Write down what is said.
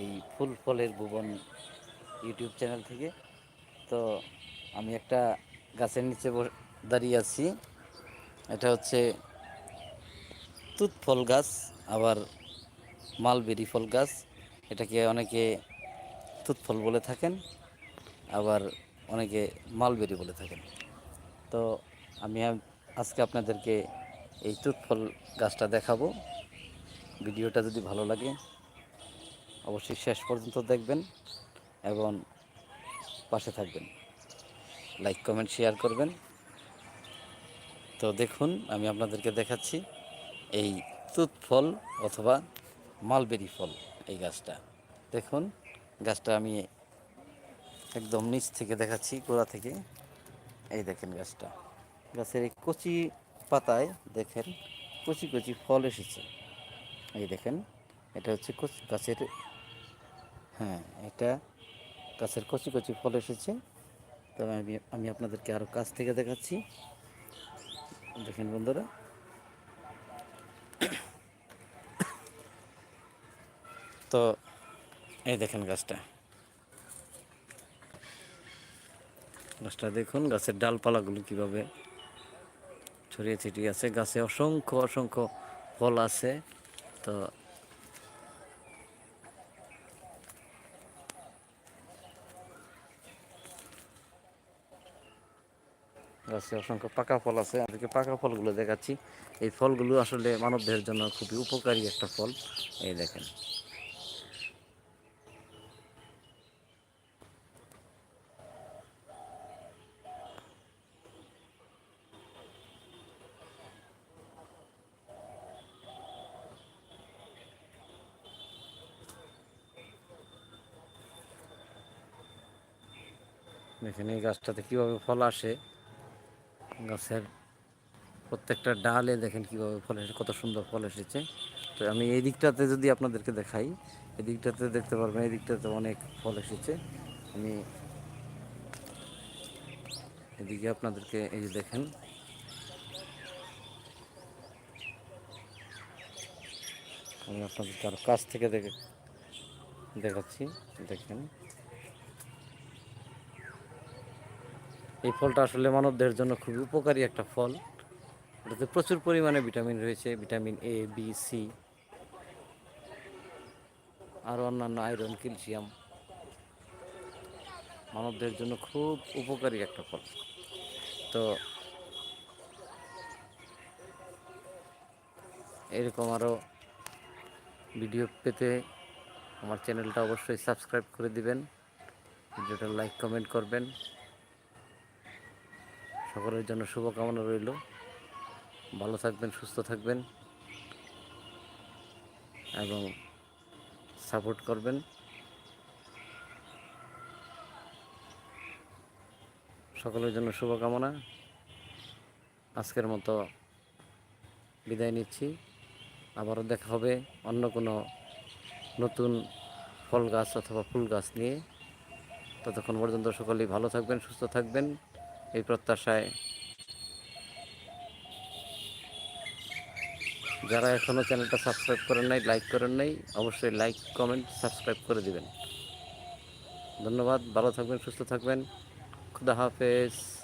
এই ফুল ফলের ভুবন YouTube channel থেকে। তো আমি একটা গাছের নিচে দাঁড়িয়ে আছি। এটা হচ্ছে তুত ফল গাছ, আবার মালবেরি ফল গাছ। এটাকে অনেকে তুত ফল বলে থাকেন, আবার অনেকে মালবেরি বলে থাকেন। তো আমি আজকে আপনাদেরকে এই তুত ফল গাছটা দেখাবো। ভিডিওটা যদি ভালো লাগে অবশ্যই শেষ পর্যন্ত দেখবেন এবং পাশে থাকবেন। লাইক কমেন্ট শেয়ার করবেন। তো দেখুন, আমি আপনাদেরকে দেখাচ্ছি এই তুত ফল অথবা মালবেরি ফল এই গাছটা। দেখুন, গাছটা আমি একদম নিচ থেকে দেখাচ্ছি, গোড়া থেকে। এই দেখেন গাছটা। গাছের এই কচি পাতায় দেখেন কচি কচি ফল এসেছে। এই দেখেন, এটা হচ্ছে কচি, গাছের হ্যাঁ এটা গাছের কচি কচি ফল এসেছে। তবে আমি আমি আপনাদেরকে আরও কাছ থেকে দেখাচ্ছি। দেখেন বন্ধুরা। তো এই দেখেন গাছটা। গাছটা দেখুন, গাছের ডালপালাগুলো কীভাবে ছড়িয়ে ছিটিয়ে আছে। গাছে অসংখ্য অসংখ্য ফল আছে। তো গাছে অসংখ্য পাকা ফল আছে। আমাদেরকে পাকা ফলগুলো দেখাচ্ছি। এই ফলগুলো আসলে মানবদেহের জন্য খুবই উপকারী একটা ফল। এই দেখেন। দেখেন এই গাছটাতে কীভাবে ফল আসে। গাছের প্রত্যেকটা ডালে দেখেন কীভাবে ফল এসে, কত সুন্দর ফল এসেছে। তো আমি এই দিকটাতে যদি আপনাদেরকে দেখাই, এই দিকটাতে দেখতে পারবেন, এই দিকটাতে অনেক ফল এসেছে। আমি এদিকে আপনাদেরকে এই দেখেন। আমি আপনাদেরকে আরও কাছ থেকে দেখে দেখাচ্ছি, দেখেন। এই ফলটা আসলে মানবদের জন্য খুবই উপকারী একটা ফল। এটাতে প্রচুর পরিমাণে ভিটামিন রয়েছে, ভিটামিন এ বি সি আর অন্যান্য আয়রন, ক্যালসিয়াম। মানবদের জন্য খুব উপকারী একটা ফল। তো এরকম আরও ভিডিও পেতে আমার চ্যানেলটা অবশ্যই সাবস্ক্রাইব করে দিবেন। ভিডিওটা লাইক, কমেন্ট করবেন। সকলের জন্য শুভকামনা রইল। ভালো থাকবেন, সুস্থ থাকবেন এবং সাপোর্ট করবেন। সকলের জন্য শুভকামনা। আজকের মতো বিদায় নিচ্ছি। আবারও দেখা হবে অন্য কোনো নতুন ফল গাছ অথবা ফুল গাছ নিয়ে। ততক্ষণ পর্যন্ত সকলেই ভালো থাকবেন, সুস্থ থাকবেন। এই প্রত্যাশায়। যারা এখনও চ্যানেলটা সাবস্ক্রাইব করেন নাই, লাইক করেন নাই, অবশ্যই লাইক, কমেন্ট, সাবস্ক্রাইব করে দিবেন। ধন্যবাদ, ভালো থাকবেন, সুস্থ থাকবেন। খুদা হাফেজ।